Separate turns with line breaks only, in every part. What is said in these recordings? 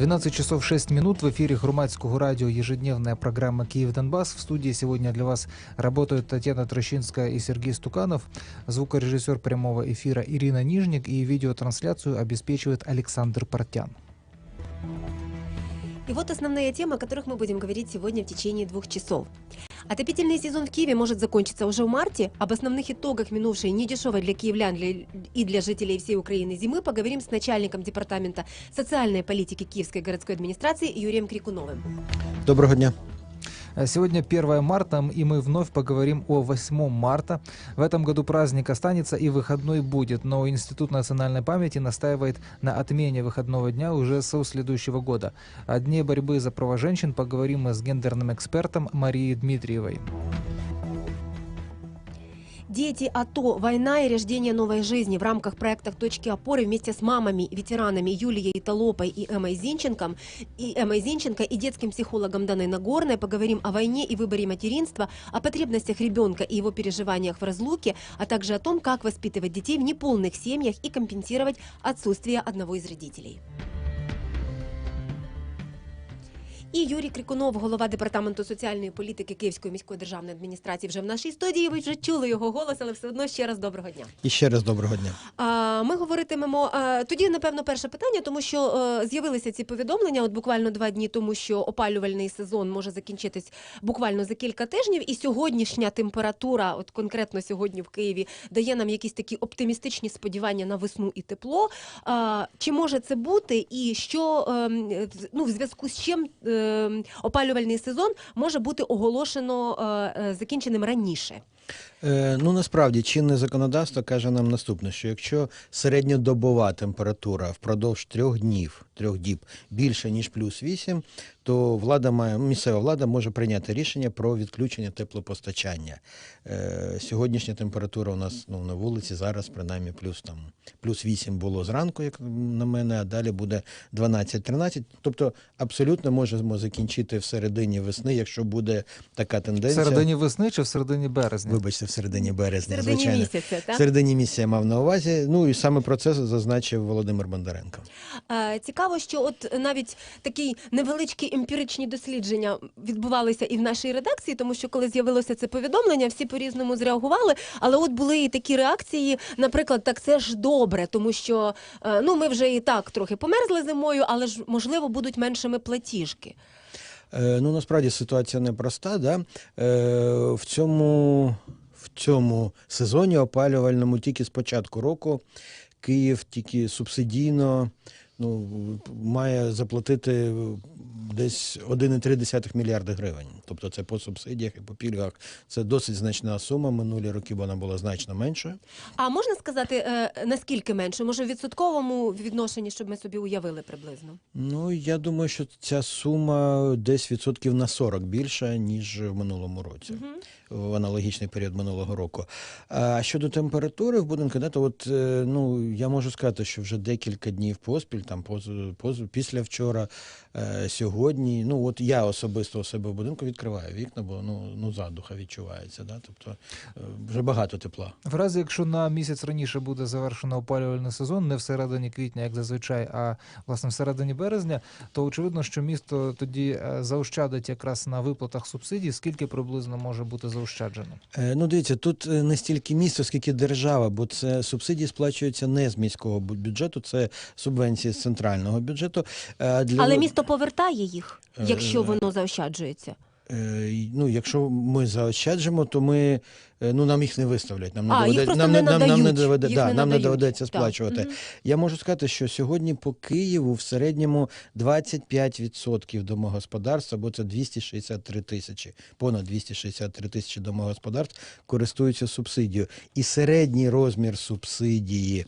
12 часов 6 минут в эфире Хруматского радио ежедневная программа «Киев-Донбасс». В студии сегодня для вас работают Татьяна Трощинская и Сергей Стуканов, звукорежиссер прямого эфира Ирина Нижник и видеотрансляцию обеспечивает Александр Портян.
И вот основные темы, о которых мы будем говорить сегодня в течение двух часов. Отопительный сезон в Киеве может закончиться уже в марте. Об основных итогах минувшей недешевой для киевлян для- и для жителей всей Украины зимы поговорим с начальником департамента социальной политики Киевской городской администрации Юрием Крикуновым.
Доброго дня.
А Сегодня 1 марта, и мы вновь поговорим о 8 марта. В этом году праздник останется и выходной будет, но Институт национальной памяти настаивает на отмене выходного дня уже со следующего года. О дне борьбы за права женщин поговорим с гендерным экспертом Марией Дмитриевой.
Дети АТО, война и рождение новой жизни в рамках проекта «Точки опоры» вместе с мамами, ветеранами Юлией Толопой и Эммой Зинченко, и Эммой Зинченко и детским психологом Даной Нагорной поговорим о войне и выборе материнства, о потребностях ребенка и его переживаниях в разлуке, а также о том, как воспитывать детей в неполных семьях и компенсировать отсутствие одного из родителей. І Юрій Крикунов, голова департаменту соціальної політики Київської міської державної адміністрації, вже в нашій студії. Ви вже чули його голос, але все одно ще раз доброго дня.
І ще раз доброго дня.
А, Ми говоритимемо а, тоді, напевно, перше питання, тому що е, з'явилися ці повідомлення. От буквально два дні тому, що опалювальний сезон може закінчитись буквально за кілька тижнів. І сьогоднішня температура, от конкретно сьогодні в Києві, дає нам якісь такі оптимістичні сподівання на весну і тепло. А, Чи може це бути, і що ем, ну, в зв'язку з чим ем, опалювальний сезон може бути оголошено е, е, закінченим раніше?
Е, ну насправді чинне законодавство каже нам наступне: що якщо середньодобова температура впродовж трьох днів, трьох діб більше ніж плюс 8, то влада має місцева влада може прийняти рішення про відключення теплопостачання. Е, сьогоднішня температура у нас ну, на вулиці зараз принаймні плюс там плюс 8 було зранку, як на мене, а далі буде 12-13. Тобто абсолютно можемо закінчити в середині весни, якщо буде така
В
тенденція.
середині весни чи в середині березня?
Вибачте, в середині березня,
В середині
звичайно.
місяця,
В середині місяця я мав на увазі. Ну і саме про це зазначив Володимир Бондаренко.
Цікаво, що от навіть такі невеличкі емпіричні дослідження відбувалися і в нашій редакції, тому що коли з'явилося це повідомлення, всі по-різному зреагували. Але от були і такі реакції, наприклад, так це ж добре, тому що е, ну ми вже і так трохи померзли зимою, але ж можливо будуть меншими платіжки.
Е, ну насправді ситуація непроста. Да? Е, в цьому цьому сезоні опалювальному тільки з початку року. Київ тільки субсидійно ну, має заплатити десь 1,3 мільярди гривень. Тобто це по субсидіях і по пільгах. Це досить значна сума. Минулі роки вона була значно меншою.
А можна сказати, е, наскільки менше? Може, в відсотковому відношенні, щоб ми собі уявили приблизно?
Ну, я думаю, що ця сума десь відсотків на 40 більша, ніж в минулому році, в аналогічний період минулого року. А щодо температури в будинку, да, то от, е, ну, я можу сказати, що вже декілька днів поспіль, там поз, поз, після вчора, е, сьогодні, ну, от я особисто у себе в будинку відкриваю вікна, бо ну, ну задуха відчувається. Да? Тобто е, вже багато тепла.
В разі, якщо на місяць раніше буде завершено опалювальний сезон, не в середині квітня, як зазвичай, а власне в середині березня, то очевидно, що місто тоді е, заощадить якраз на виплатах субсидій, скільки приблизно може бути заощаджено.
Е, Ну, дивіться, тут е, не стільки місто, скільки держава, бо це субсидії сплачуються не з міського бю- бюджету, це субвенції з центрального бюджету. Для...
Але місто повертає їх,
Е,
якщо воно заощаджується.
Е, Ну, якщо ми заощаджимо, то ми е, ну нам їх не виставлять. Нам не
А,
доведе-
просто
нам,
не
нам, нам не доведе,
Їх
да,
не
нам не доведеться сплачувати.
Мгм.
Я можу сказати, що сьогодні по Києву в середньому 25% домогосподарств, або це 263 тисячі, понад 263 тисячі домогосподарств користуються субсидією. І середній розмір субсидії.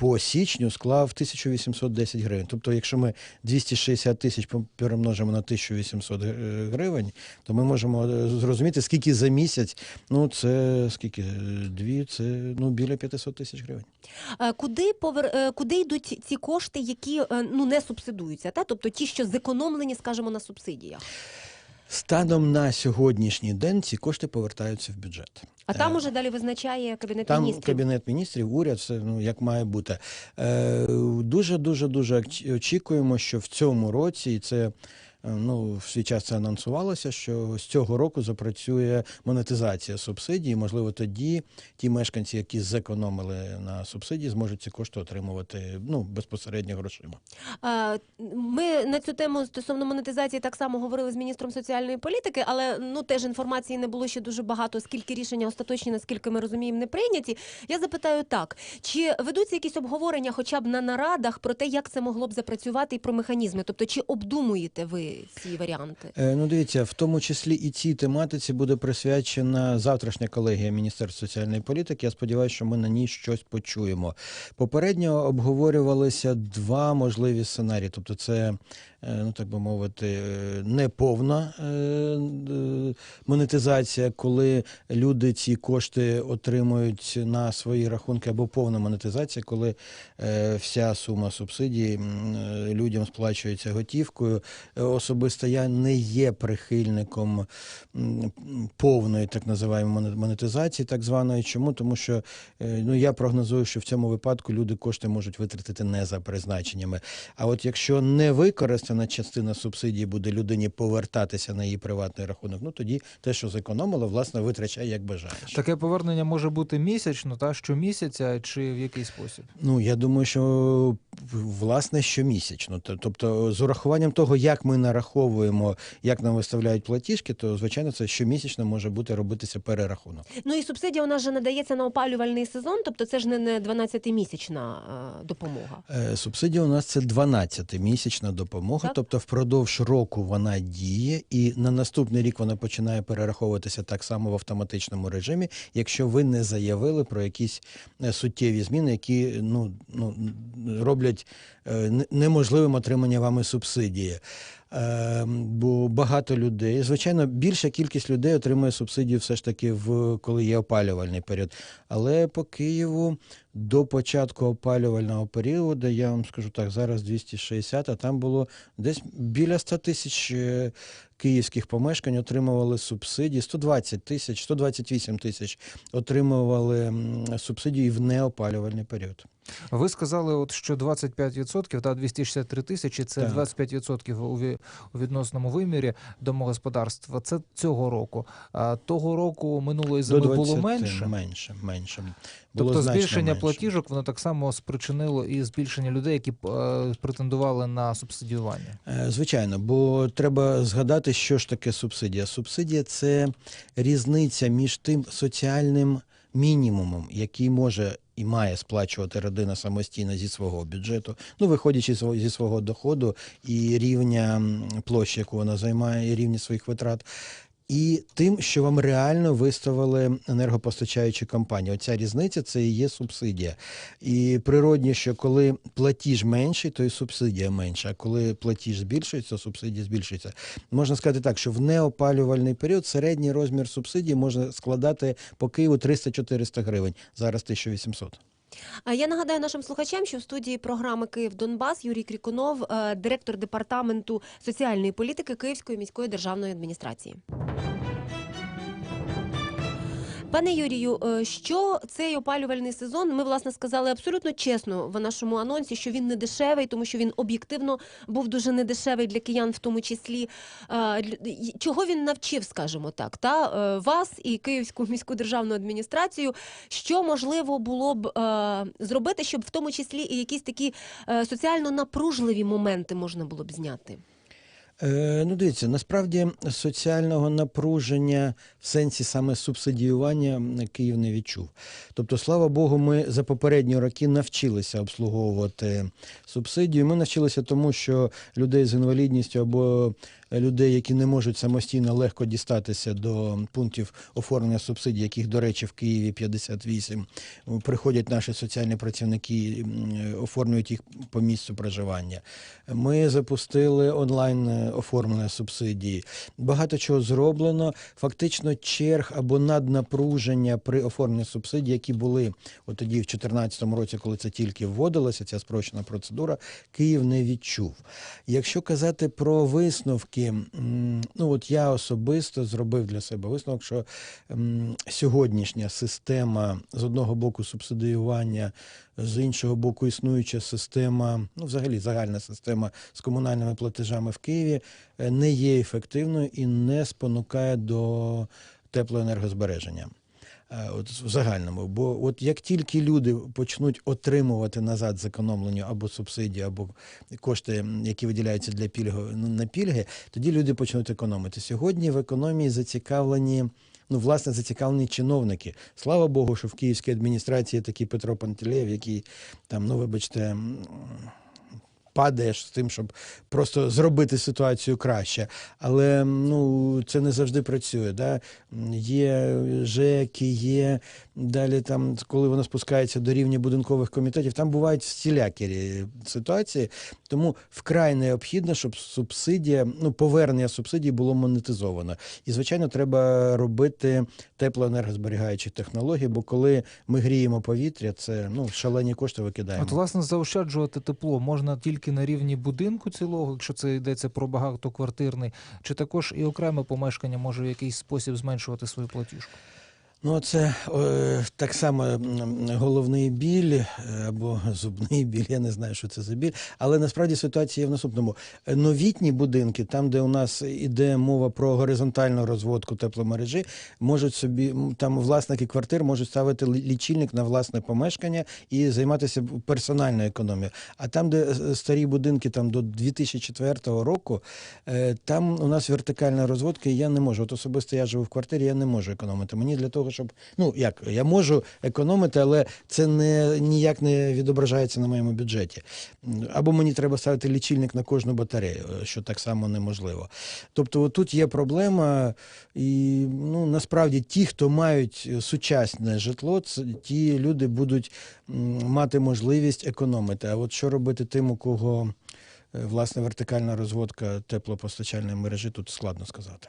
По січню склав 1810 гривень. Тобто, якщо ми 260 тисяч перемножимо на 1800 гр- гривень, то ми можемо е, зрозуміти, скільки за місяць. Ну, це скільки? Е, Дві, це ну, біля 500 тисяч гривень.
Е, Куди повер... е, куди йдуть ці кошти, які е, ну не субсидуються, та тобто ті, що зекономлені, скажімо, на субсидіях?
Станом на сьогоднішній день ці кошти повертаються в бюджет.
А там уже далі визначає кабінет
Там
міністрів.
кабінет міністрів, уряд, все ну як має бути. Е, дуже дуже дуже оч- очікуємо, що в цьому році і це. Е, Ну, в свій час це анонсувалося, що з цього року запрацює монетизація субсидій. Можливо, тоді ті мешканці, які зекономили на субсидії, зможуть ці кошти отримувати ну, безпосередньо грошима.
Ми на цю тему стосовно монетизації так само говорили з міністром соціальної політики, але ну теж інформації не було ще дуже багато. Скільки рішення остаточні, наскільки ми розуміємо, не прийняті. Я запитаю так: чи ведуться якісь обговорення, хоча б на нарадах, про те, як це могло б запрацювати, і про механізми? Тобто, чи обдумуєте ви ці варіанти?
Е, Ну, дивіться, в тому числі і цій тематиці буде присвячена завтрашня колегія Міністерства соціальної політики. Я сподіваюся, що ми на ній щось почуємо. Попередньо обговорювалися два можливі сценарії. Тобто, це, е, ну так би мовити, е, неповна монетизація, коли люди ці кошти отримують на свої рахунки, або повна монетизація, коли е, вся сума субсидій е, людям сплачується готівкою. Е, Особисто я не є прихильником повної так називаємо монетизації, так званої. Чому? Тому що ну я прогнозую, що в цьому випадку люди кошти можуть витратити не за призначеннями. А от якщо не використана частина субсидії буде людині повертатися на її приватний рахунок, ну тоді те, що зекономила, власне, витрачає як бажаєш.
Таке повернення може бути місячно, та щомісяця чи в який спосіб?
Ну я думаю, що власне щомісячно. Тобто, з урахуванням того, як ми нараховуємо, як нам виставляють платіжки, то звичайно це щомісячно може бути робитися перерахунок.
Ну і субсидія у нас же надається на опалювальний сезон, тобто це ж не не 12-місячна е, допомога.
Е, Субсидія у нас це 12-місячна допомога,
Так.
тобто впродовж року вона діє, і на наступний рік вона починає перераховуватися так само в автоматичному режимі, якщо ви не заявили про якісь е, суттєві зміни, які ну, ну, роблять е, неможливим отримання вами субсидії. Е, Бо багато людей, звичайно, більша кількість людей отримує субсидію все ж таки в коли є опалювальний період. Але по Києву до початку опалювального періоду, я вам скажу так, зараз 260, а там було десь біля 100 тисяч е, київських помешкань отримували субсидії, 120 тисяч, 128 тисяч отримували субсидії в неопалювальний період.
Ви сказали, от що 25%, та 263 тисячі це
Так.
25% у, ві- у відносному вимірі домогосподарства. Це цього року. А того року минулої зими було менше.
менше, менше. Було
Тобто збільшення
менше.
платіжок воно так само спричинило і збільшення людей, які е, претендували на субсидіювання.
Е, Звичайно, бо треба згадати, що ж таке субсидія. Субсидія це різниця між тим соціальним мінімумом, який може і має сплачувати родина самостійно зі свого бюджету, ну виходячи зі свого- доходу і рівня площі, яку вона займає, і рівня своїх витрат. І тим, що вам реально виставили енергопостачаючі компанії. Оця різниця це і є субсидія. І природні, що коли платіж менший, то і субсидія менша. А коли платіж збільшується, субсидія збільшується. Можна сказати так, що в неопалювальний період середній розмір субсидії може складати по Києву 300-400 гривень. Зараз 1800.
Я нагадаю нашим слухачам, що в студії програми Київ Донбас Юрій Крікунов, е, директор департаменту соціальної політики Київської міської державної адміністрації. Пане Юрію, е, що цей опалювальний сезон? Ми власне сказали абсолютно чесно в нашому анонсі, що він не дешевий, тому що він об'єктивно був дуже недешевий для киян, в тому числі. Е, Чого він навчив, скажімо так, та е, вас і Київську міську державну адміністрацію, що можливо було б зробити, щоб в тому числі і якісь такі соціально напружливі моменти можна було б зняти?
Е, ну, дивіться, насправді соціального напруження в сенсі саме субсидіювання Київ не відчув. Тобто, слава Богу, ми за попередні роки навчилися обслуговувати субсидію. Ми навчилися тому, що людей з інвалідністю або людей, які не можуть самостійно легко дістатися до пунктів оформлення субсидій, яких, до речі, в Києві 58, приходять наші соціальні працівники, оформлюють їх по місцю проживання. Ми запустили онлайн е, оформлення субсидії. Багато чого зроблено. Фактично, черг або наднапруження при оформленні субсидій, які були от тоді, в 2014 році, коли це тільки вводилося, ця спрощена процедура, Київ не відчув. Якщо казати про висновки таки, ну от я особисто зробив для себе висновок, що сьогоднішня система з одного боку субсидіювання, з іншого боку, існуюча система, ну взагалі загальна система з комунальними платежами в Києві е, не є ефективною і не спонукає до теплоенергозбереження. Е, От в загальному, бо от як тільки люди почнуть отримувати назад зекономлені або субсидії, або кошти, які виділяються для пільги на пільги, тоді люди почнуть економити. Сьогодні в економії зацікавлені. Ну, власне, зацікавлені чиновники. Слава Богу, що в київській адміністрації такий Петро Пантелеєв, який там, ну вибачте, падаєш з тим, щоб просто зробити ситуацію краще. Але ну, це не завжди працює. Да? Є ЖЕКи, є далі, там, коли воно спускається до рівня будинкових комітетів, там бувають всілякі ситуації. Тому вкрай необхідно, щоб субсидія, ну, повернення субсидій було монетизовано. І, звичайно, треба робити теплоенергозберігаючі технології, бо коли ми гріємо повітря, це ну, шалені кошти викидаємо.
От, власне, заощаджувати тепло можна тільки на рівні будинку цілого, якщо це йдеться про багатоквартирний, чи також і окреме помешкання може в якийсь спосіб зменшувати свою платіжку?
Ну, це е, так само головний біль е, або зубний біль, я не знаю, що це за біль. Але насправді ситуація є в наступному. Е, Новітні будинки, там, де у нас іде мова про горизонтальну розводку тепломережі, можуть собі там власники квартир можуть ставити лічильник на власне помешкання і займатися персональною економією. А там, де е, старі будинки там до 2004 року, е, там у нас вертикальна розводка, і я не можу. От особисто я живу в квартирі, я не можу економити. Мені для того, щоб ну як я можу економити, але це не ніяк не відображається на моєму бюджеті. Або мені треба ставити лічильник на кожну батарею, що так само неможливо. Тобто, тут є проблема, і ну насправді ті, хто мають сучасне житло, це ті люди будуть мати можливість економити. А от що робити тим, у кого власне вертикальна розводка теплопостачальної мережі, тут складно сказати.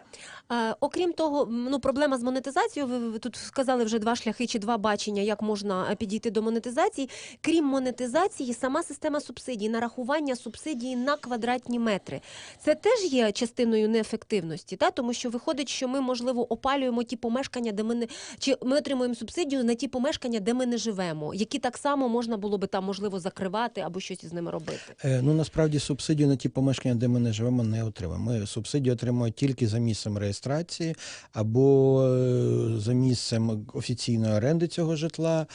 Е, окрім того, ну проблема з монетизацією. Ви, ви тут сказали вже два шляхи чи два бачення, як можна е, підійти до монетизації. Крім монетизації, сама система субсидій, нарахування субсидії на квадратні метри. Це теж є частиною неефективності, та тому що виходить, що ми можливо опалюємо ті помешкання, де ми не чи ми отримуємо субсидію на ті помешкання, де ми не живемо, які так само можна було би там можливо закривати або щось із ними робити.
Е, Ну насправді субсидію на ті помешкання, де ми не живемо, не отримаємо. Ми субсидію отримуємо тільки за місцем реєстрації або е, за місцем офіційної оренди цього житла.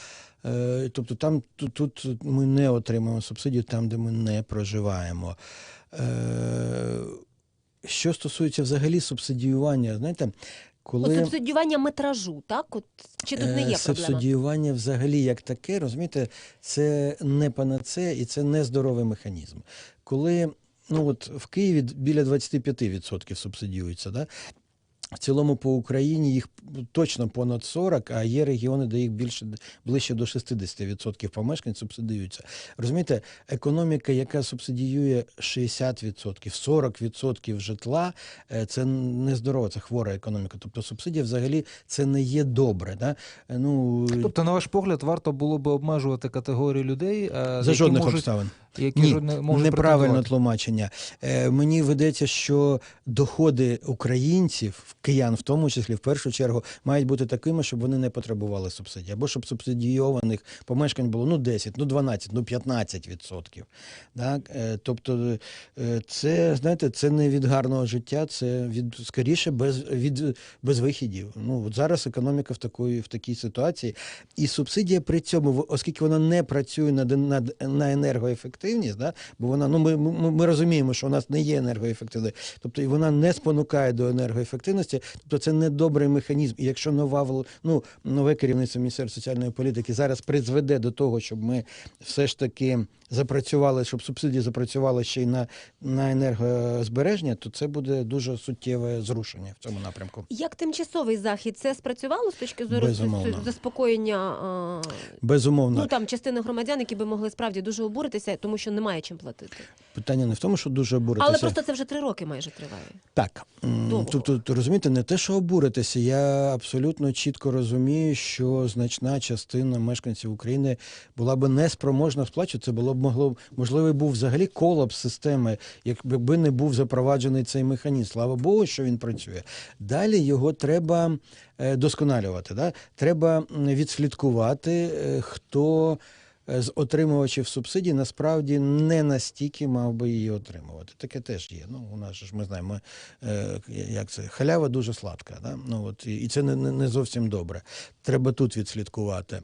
Е, Тобто там тут, тут ми не отримуємо субсидію там, де ми не проживаємо. Е, Що стосується взагалі субсидіювання, знаєте, коли
От субсидіювання метражу, так от чи тут не є проблема?
Субсидіювання взагалі як таке, розумієте, це не панацея і це не здоровий механізм. Коли ну от в Києві біля 25% субсидіюється, да? В цілому по Україні їх точно понад 40, а є регіони, де їх більше ближче до 60% помешкань субсидіюються. Розумієте, економіка, яка субсидіює 60%, 40% житла, е, це нездорова, це хвора економіка. Тобто субсидія взагалі це не є добре. Да? Е, Ну,
Тобто, на ваш погляд, варто було би обмежувати категорію людей, е,
за
які
жодних
можуть,
обставин.
Які
Ні,
жодне- можуть
неправильно тлумачення. Е, мені видається, що доходи українців, киян в тому числі, в першу чергу, мають бути такими, щоб вони не потребували субсидій. Або щоб субсидійованих помешкань було ну 10, ну 12, ну 15 відсотків. Так? Е, тобто, е, це, знаєте, це не від гарного життя, це від скоріше без, від безвихідів. Ну, от зараз економіка в такої, в такій ситуації. І субсидія при цьому, оскільки вона не працює на, на, на енергоефективність, да, бо вона, ну ми, ми, ми розуміємо, що у нас не є енергоефективною, тобто і вона не спонукає до енергоефективності, тобто це не добрий механізм. І якщо нова ну, нове керівництво Міністерства соціальної політики зараз призведе до того, щоб ми все ж таки запрацювали, щоб субсидії запрацювали ще й на, на енергозбереження, то це буде дуже суттєве зрушення в цьому напрямку.
Як тимчасовий захід це спрацювало з точки зору
Безумовно.
заспокоєння
Безумовно,
ну там частини громадян, які би могли справді дуже обуритися, тому що немає чим платити.
питання не в тому, що дуже обуритися.
Але просто це вже три роки майже триває.
Так,
Довго.
тобто, то, розумієте, не те, що обуритися. Я абсолютно чітко розумію, що значна частина мешканців України була би неспроможна сплачувати, це було могло можливо був взагалі колапс системи, якби не був запроваджений цей механізм. Слава Богу, що він працює. Далі його треба е, досконалювати. Да? Треба відслідкувати, е, хто е, з отримувачів субсидій насправді не настільки мав би її отримувати. Таке теж є. Ну, у нас ж ми знаємо, як це халява дуже сладка. Да? Ну, от, і це не не зовсім добре. Треба тут відслідкувати.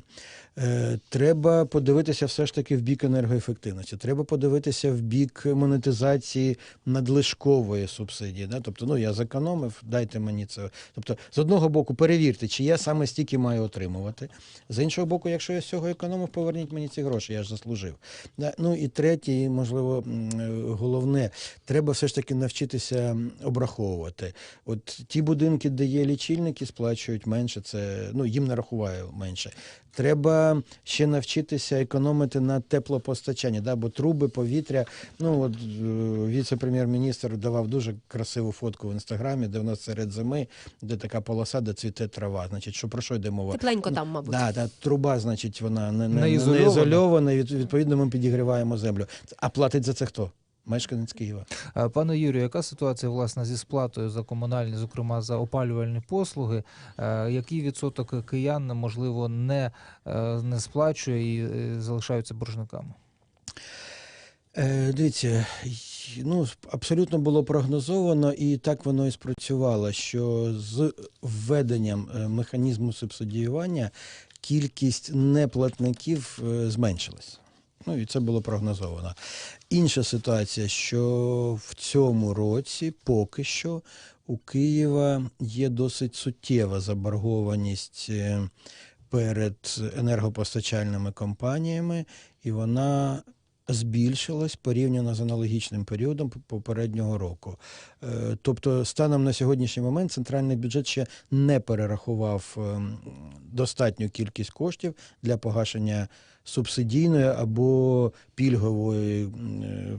Е, Треба подивитися все ж таки в бік енергоефективності. Треба подивитися в бік монетизації надлишкової субсидії. Да? Тобто, ну я зекономив, дайте мені це. Тобто, з одного боку, перевірте, чи я саме стільки маю отримувати. З іншого боку, якщо я з цього економив, поверніть мені ці гроші, я ж заслужив. Да? Ну і третє, і, можливо, е, головне, треба все ж таки навчитися обраховувати. От ті будинки, де є лічильники, сплачують менше, це ну їм нарахуваю менше. Треба ще навчитися економити на теплопостачанні, да? бо труби, повітря. Ну от е, віце-прем'єр-міністр давав дуже красиву фотку в інстаграмі, де в нас серед зими, де така полоса, де цвіте трава. Значить, що про що йде мова?
Тепленько там, мабуть.
Да, да, труба, значить, вона не, не,
Не
не,
ізольована.
не ізольована, відповідно, ми підігріваємо землю. А платить за це хто? Мешканець Києва.
Е, Пане Юрію, яка ситуація власне зі сплатою за комунальні, зокрема за опалювальні послуги? Е, Який відсоток киян можливо не, е, не сплачує і залишаються боржниками?
Дивіться, ну, абсолютно було прогнозовано, і так воно і спрацювало, що з введенням механізму субсидіювання кількість неплатників зменшилась. Ну і це було прогнозовано. Інша ситуація, що в цьому році поки що у Києва є досить суттєва заборгованість е, перед енергопостачальними компаніями, і вона збільшилась порівняно з аналогічним періодом попереднього року. Е, Тобто, станом на сьогоднішній момент центральний бюджет ще не перерахував ем, достатню кількість коштів для погашення субсидійної або пільгової е,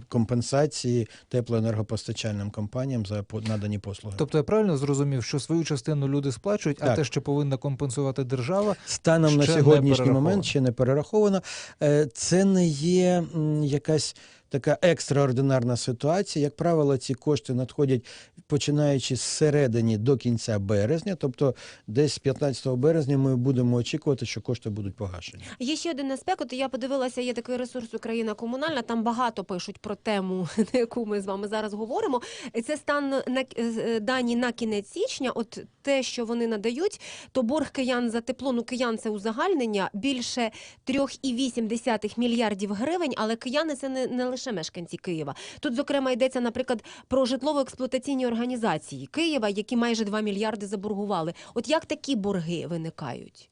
компенсації теплоенергопостачальним компаніям за надані послуги.
Тобто я правильно зрозумів, що свою частину люди сплачують, а
Так.
те, що повинна компенсувати держава,
Станом на
Ще на
сьогоднішній момент ще не перераховано. Е, Це не є якась така екстраординарна ситуація. Як правило, ці кошти надходять починаючи з середини до кінця березня, тобто десь 15 березня ми будемо очікувати, що кошти будуть погашені.
Є ще один аспект. Я подивилася, є такий ресурс Україна комунальна. Там багато пишуть про тему, на яку ми з вами зараз говоримо. Це стан на е, дані на кінець січня. От те, що вони надають, то борг киян за тепло, ну киян це узагальнення більше 3,8 мільярдів гривень. Але кияни це не, не лише мешканці Києва. Тут, зокрема, йдеться, наприклад, про житлово-експлуатаційні організації Києва, які майже 2 мільярди заборгували. От як такі борги виникають?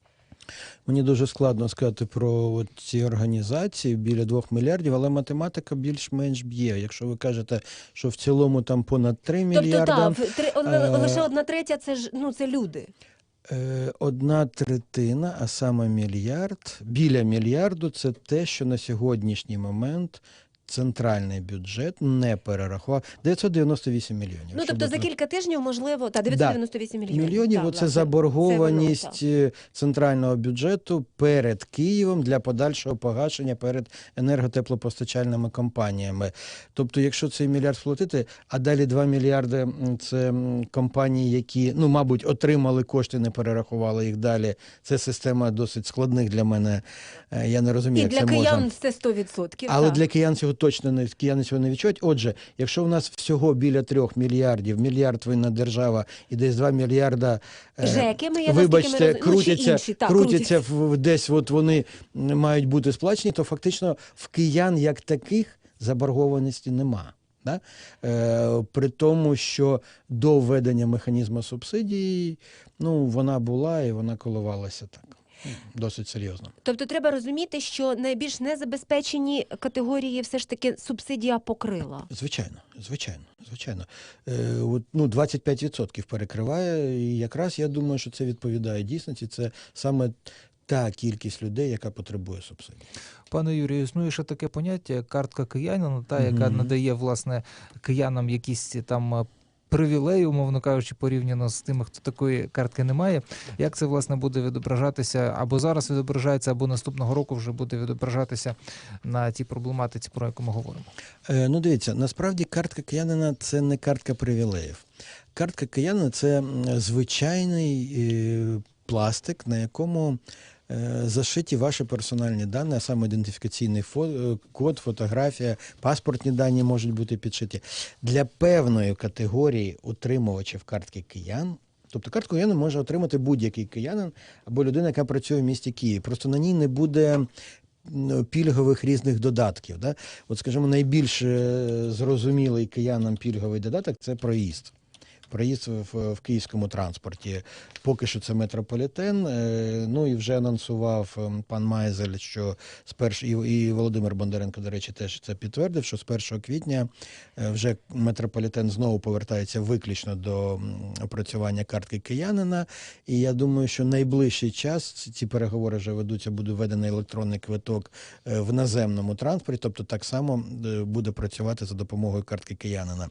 Мені дуже складно сказати про ці організації біля 2 мільярдів, але математика більш-менш б'є. Якщо ви кажете, що в цілому там понад 3
Тобто,
мільярда.
так, три-
е,
лише одна третя це ж ну це люди.
Е, Одна третина, а саме мільярд, біля мільярду це те, що на сьогоднішній момент центральний бюджет не перерахував 998 мільйонів.
Ну тобто за кілька тижнів, можливо, та 998 мільйонів.
мільйонів.
Так,
Оце заборгованість
це
е, центрального бюджету перед Києвом для подальшого погашення перед енерготеплопостачальними компаніями. Тобто, якщо цей мільярд сплатити, а далі 2 мільярди це компанії, які, ну, мабуть, отримали кошти, не перерахували їх далі. Це система досить складних для мене. Е, Я не розумію,
І
як
для
це
киян
можна.
це 100%.
Але
так.
для киян цього точно не кияни цього не відчують. Отже, якщо у нас всього біля трьох мільярдів, мільярд винна держава і десь 2 мільярда е,
ЖЕКи, ми,
вибачте,
ми роз- ну,
крутяться,
інші, так,
крутяться в, десь, от вони мають бути сплачені, то фактично в киян як таких заборгованості нема. Да? Е, при тому, що до введення механізму субсидій ну, вона була і вона коливалася так. Досить серйозно.
Тобто треба розуміти, що найбільш незабезпечені категорії все ж таки субсидія покрила.
Звичайно, звичайно, звичайно. Е, от, ну, 25% перекриває, і якраз я думаю, що це відповідає дійсності. Це саме та кількість людей, яка потребує субсидій.
Пане Юрію, існує ще таке поняття як картка киянина, та яка
Мгм.
надає власне киянам якісь там привілей, умовно кажучи, порівняно з тими, хто такої картки не має. Як це власне буде відображатися або зараз відображається, або наступного року вже буде відображатися на тій проблематиці, про яку ми говоримо?
Е, Ну, дивіться, насправді картка киянина це не картка привілеїв. Картка киянина це звичайний е, пластик, на якому зашиті ваші персональні дані, а саме ідентифікаційний фо- е, код, фотографія, паспортні дані можуть бути підшиті. Для певної категорії утримувачів картки киян. Тобто картку киянина може отримати будь-який киянин або людина, яка працює в місті Київ. Просто на ній не буде пільгових різних додатків. Да? От, скажімо, найбільш е, зрозумілий киянам пільговий додаток це проїзд. Проїзд в, в київському транспорті. Поки що це метрополітен. Е, Ну і вже анонсував ем, пан Майзель, що з перш... і, і Володимир Бондаренко, до речі, теж це підтвердив, що з 1 квітня е, вже метрополітен знову повертається виключно до опрацювання картки киянина. І я думаю, що найближчий час ці- переговори вже ведуться, буде введений електронний квиток е, в наземному транспорті, тобто так само е, буде працювати за допомогою картки киянина.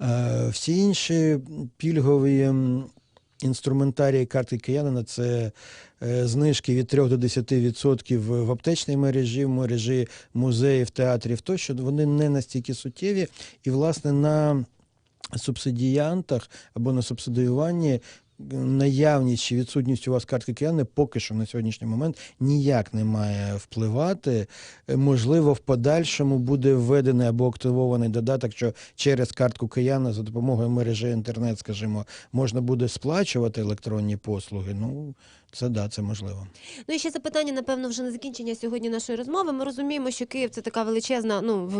Е, Всі інші пільгові інструментарії карти киянина це е, знижки від 3 до 10% в аптечній мережі, в мережі музеїв, театрів тощо. Вони не настільки суттєві. І, власне, на Субсидіантах або на субсидіюванні наявність чи відсутність у вас картки кияни поки що на сьогоднішній момент ніяк не має впливати. Е, Можливо, в подальшому буде введений або активований додаток, що через картку кияна за допомогою мережі інтернет, скажімо, можна буде сплачувати електронні послуги. Ну, це да, це можливо.
Ну і ще запитання, напевно, вже на закінчення сьогодні нашої розмови. Ми розуміємо, що Київ це така величезна, ну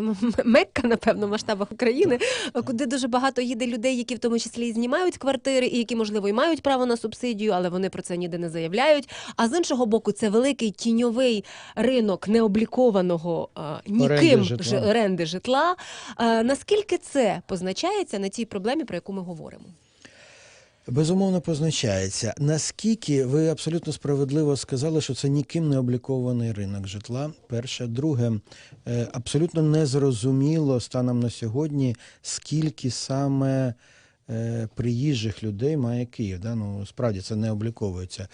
Мекка, напевно, в масштабах України, куди дуже багато їде людей, які в тому числі і знімають квартири, і які, можливо, і мають право на субсидію, але вони про це ніде не заявляють. А з іншого боку, це великий тіньовий ринок необлікованого а, ніким
Оренди житла.
жи- оренди житла. А, наскільки це позначається на цій проблемі, про яку ми говоримо?
Безумовно, позначається. Наскільки ви абсолютно справедливо сказали, що це ніким не облікований ринок житла. Перше, друге, е, абсолютно незрозуміло станом на сьогодні, скільки саме е, приїжджих людей має Київ. Да? Ну, справді це не обліковується.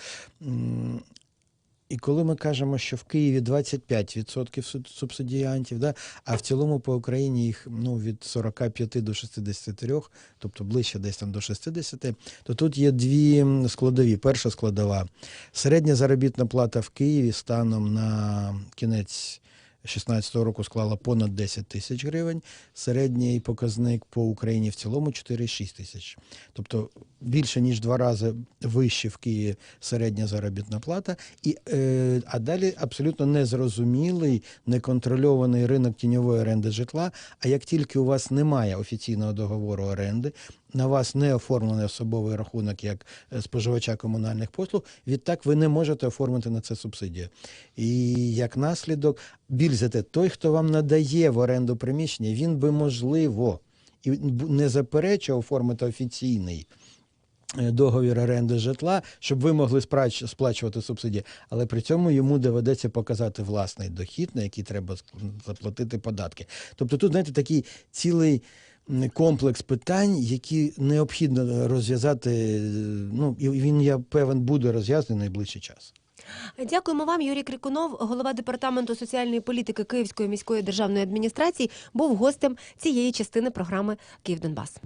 І коли ми кажемо, що в Києві 25% суб- субсидіантів, да, а в цілому по Україні їх ну, від 45 до 63, тобто ближче десь там до 60, то тут є дві складові. Перша складова середня заробітна плата в Києві станом на кінець 2016 року склала понад 10 тисяч гривень. Середній показник по Україні в цілому 4,6 тисяч. Тобто більше ніж два рази вище в Києві середня заробітна плата. І, е, а далі абсолютно незрозумілий, неконтрольований ринок тіньової оренди житла. А як тільки у вас немає офіційного договору оренди, на вас не оформлений особовий рахунок як е, споживача комунальних послуг, відтак ви не можете оформити на це субсидію. І як наслідок, більш за те, той, хто вам надає в оренду приміщення, він би можливо і не заперечував оформити офіційний. е, Договір оренди житла, щоб ви могли сплачувати субсидії, але при цьому йому доведеться показати власний дохід, на який треба заплатити податки. Тобто тут, знаєте, такий цілий комплекс питань, які необхідно розв'язати. Ну і він, я певен, буде розв'язаний найближчий час.
Дякуємо вам, Юрій Крикунов, голова департаменту соціальної політики Київської міської державної адміністрації, був гостем цієї частини програми Київ Донбас.